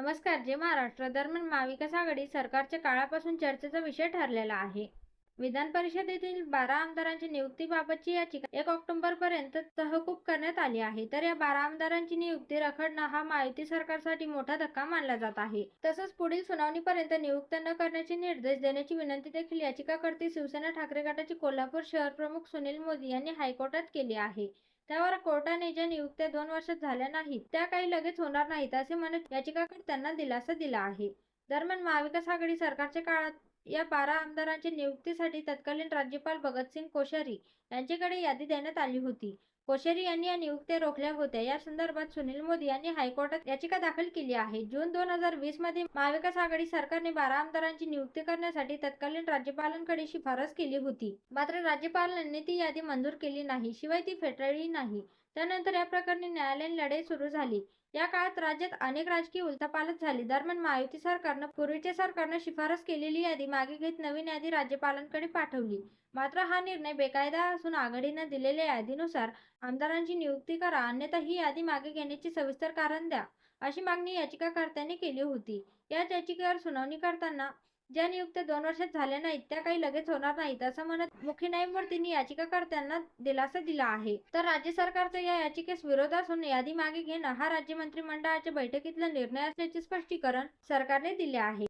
नमस्कार जे महाराष्ट्र दरम्यान महाविकास आघाडी सरकारच्या काळापासून चर्चेचा विषय ठरलेला आहे. विधान परिषदेतील बारा आमदारांची नियुक्तीबाबतची याचिका एक ऑक्टोबर पर्यंत तहकूब करण्यात आली आहे. तर या बारा आमदारांची नियुक्ती रखडणं हा महायुती सरकारसाठी मोठा धक्का मानला जात आहे. तसंच पुढील सुनावणीपर्यंत नियुक्त न करण्याचे निर्देश देण्याची विनंती देखील याचिकाकर्ते शिवसेना ठाकरे गटाचे कोल्हापूर शहर प्रमुख सुनील मोदी यांनी हायकोर्टात केली आहे. त्यावर कोर्टाने ज्या नियुक्त्या दोन वर्षात झाल्या नाहीत त्या काही लगेच होणार नाहीत असे म्हणत याचिकाकर्त्यांना दिलासा दिला आहे. दरम्यान महाविकास आघाडी सरकारच्या काळात या बारा आमदारांच्या नियुक्तीसाठी तत्कालीन राज्यपाल भगतसिंग कोश्यारी यांच्याकडे यादी देण्यात आली होती. कोश्यारी यांनी या नियुक्त्या रोखल्या होत्या. या संदर्भात सुनील मोदी यांनी हायकोर्टात याचिका दाखल केली आहे. जून दोन हजार वीसमध्ये महाविकास आघाडी सरकारने बारा आमदारांची नियुक्ती करण्यासाठी तत्कालीन राज्यपालांकडे शिफारस केली होती. मात्र राज्यपालांनी ती यादी मंजूर केली नाही. शिवाय ती फेटाळली नाही. त्यानंतर या प्रकरणी न्यायालयीन लढाई सुरू झाली. या काळात राज्यात अनेक राजकीय उलथापालथ झाली. दरम्यान महायुती सरकारनं पूर्वीच्या सरकारनं शिफारस केलेली यादी मागे घेत नवीन यादी राज्यपालांकडे पाठवली. मात्र हा निर्णय बेकायदा असून आघाडीनं दिलेल्या यादीनुसार आमदारांची नियुक्ती करा अन्यथा ही यादी मागे घेण्याचे सविस्तर कारण द्या अशी मागणी याचिकाकर्त्यांनी केली होती. या याचिकेवर सुनावणी करताना ज्या नियुक्त्या दोन वर्षात झाल्या नाहीत त्या काही लगेच होणार नाहीत असं म्हणत मुख्य न्यायमूर्तींनी याचिकाकर्त्यांना दिलासा दिला आहे. तर राज्य सरकारचा या याचिकेस विरोध असून यादी मागे घेणं हा राज्य मंत्रिमंडळाच्या बैठकीतला निर्णय असल्याचे स्पष्टीकरण सरकारने दिले आहे.